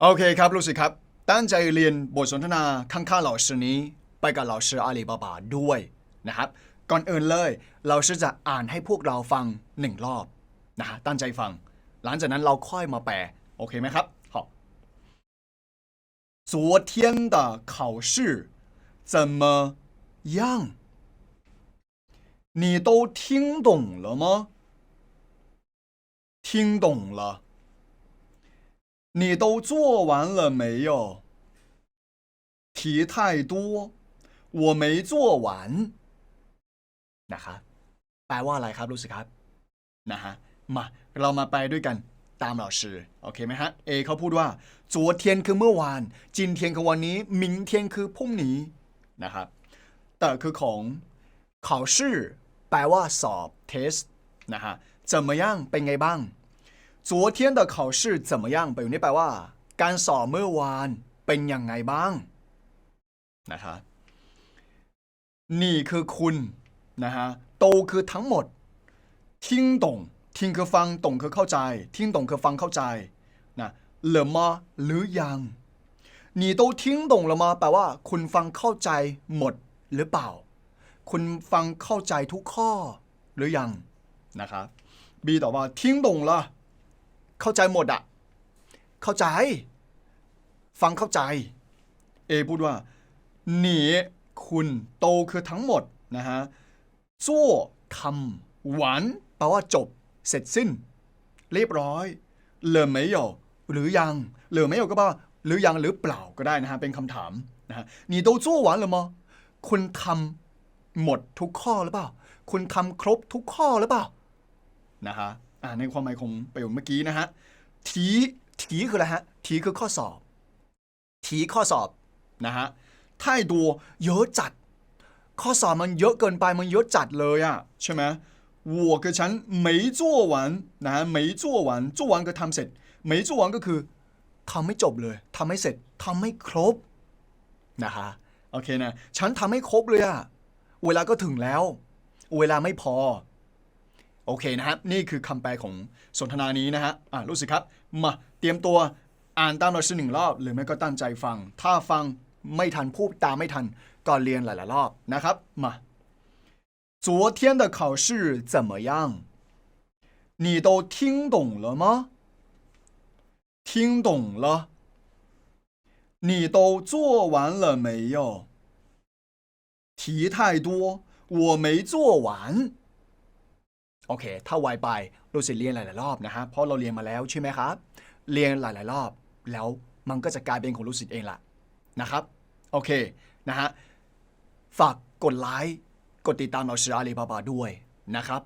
โอเคครับลูกศิษย์ครับ ตั้งใจเรียนบทสนทนาข้างๆ老师นี้ ไปกับ老师อาลีบาบาด้วยนะครับ ก่อนอื่นเลยเราจะอ่านให้พวกเราฟังหนึ่งรอบนะฮะตั้งใจฟัง หลังจากนั้นเราค่อยมาแปล โอเคไหมครับ好昨天的考试怎么样？你都听懂了吗？听懂了。 你都做完了没有？题太多，我没做完。นะครับแปลว่าอะไรครับรู้สึกครับนะฮะมาเรามาไปด้วยกันตามเราชื่อโอเคไหมฮะเอเขาพูดว่า昨天คือเมื่อวานจินเทียนคือวันนี้明天คือพรุ่งนี้นะครับแต่คือของ考试แปลว่าสอบ test นะฮะ怎么样เป็นไงบ้าง 昨天的考试怎么样ประโยคนี้แปลว่า การสอบเมื่อวานเป็นยังไงบ้างนะคะนี่คือคุณนะฮะโตคือทั้งหมด ทิ้งตงทิ้งคือฟังตงคือเข้าใจ ทิ้งตงคือฟังเข้าใจนะเหรือมาหรือยัง你都听懂了吗แปลว่า คุณฟังเข้าใจหมดหรือเปล่า คุณฟังเข้าใจทุกข้อหรือยังนะครับบีตอบว่าทิ้งตงละ เข้าใจหมดอะเข้าใจ ฟังเข้าใจ เอพูดว่าหนีคุณโตคือทั้งหมดนะฮะซั่วคำหวานแปลว่าจบ เสร็จสิ้น เรียบร้อยเริ่มไหม่หยอหรือยังหลือไหม่หยอก็ว่าหรือยังหรือเปล่าก็ได้นะฮะเป็นคำถามนะฮะหนีโตซั่วหวานหรือมอคุณทำหมดทุกข้อหรือเปล่า คุณทำครบทุกข้อหรือเปล่านะฮะ่าในความหมายของประโยคเมื่อกี้นะฮะทีทีคืออะไรฮะทีคือข้อสอบทีข้อสอบนะฮะถ้าดูเยอะจัด ข้อสอบมันเยอะเกินไปมันเยอะจัดเลยอะใช่ไหมวัวกับฉันไม่จ้วหวานนะฮะไม่จ้วหวานจ้วหวานก็ทำเสร็จไม่จ้วหวานก็คือทำไม่จบเลยทำไม่เสร็จทำไม่ครบนะฮะโอเคนะฉันทำไม่ครบเลยอะเวลาก็ถึงแล้ว เวลาไม่พอ โอเคนะครับ นี่คือคำแปลของสนทนานี้นะฮะอ่ารู้สึกครับ มาเตรียมตัวอ่านตามเราชื่อหนึ่งรอบ หรือไม่ก็ตั้งใจฟัง ถ้าฟังไม่ทันพูดตามไม่ทัน ก็เรียนหลายๆรอบนะครับ มา昨天的考试怎么样？你都听懂了吗？听懂了。你都做完了没有？题太多，我没做完。 โอเค ถ้าไวไปรู้สึกเรียนหลาย ๆ รอบนะฮะ เพราะเราเรียนมาแล้วใช่ไหมครับ เรียนหลาย ๆ รอบ แล้วมันก็จะกลายเป็นของรู้สึกเองละนะครับ โอเค นะฮะ ฝากกดไลค์ กดติดตามเราชื่ออาลีบาบาด้วยนะครับ